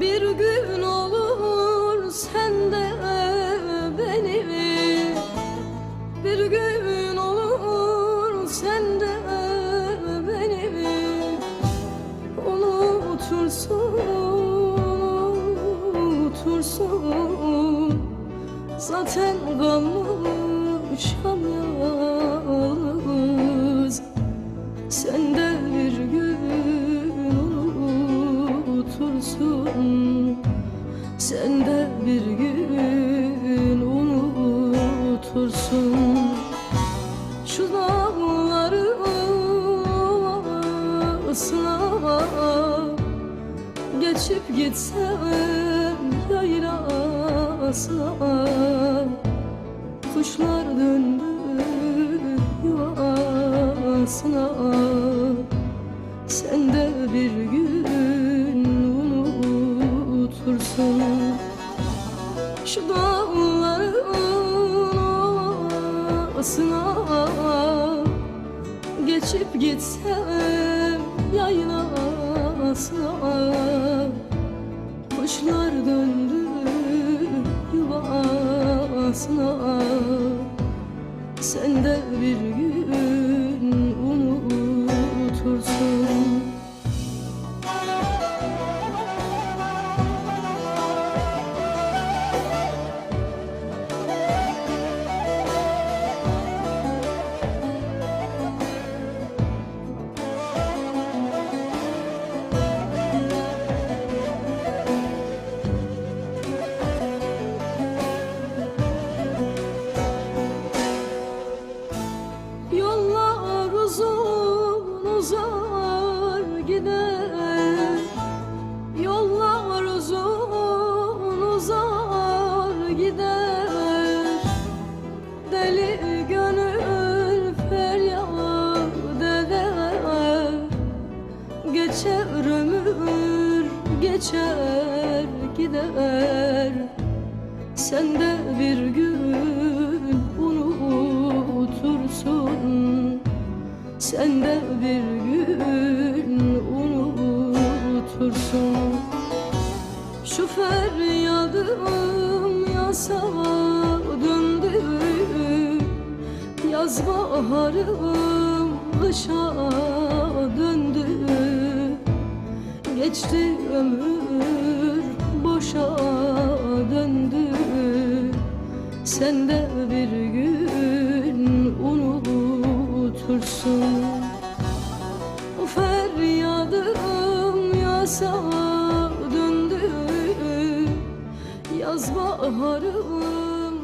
Bir gün olur sen de beni. Bir gün olur sen de beni. Unutursun, unutursun. Zaten kalmış ama unutursun Sen de bir gün unutursun. Şu dağların arasına Geçip gitsem yaylasına Kuşlar döndü yuvasına. Sen de bir gün unutursun Şu dağların arasına Geçip gitsem yaylasına Kuşlar döndü yuvasına. Sen de bir gün Sen de bir gün unutursun. Sen de bir gün unutursun. Şu feryadım yasa döndü. Yaz baharım kışa döndü. Geçti Sen de bir gün unutursun. O feryadım yasa döndü. Yaz baharım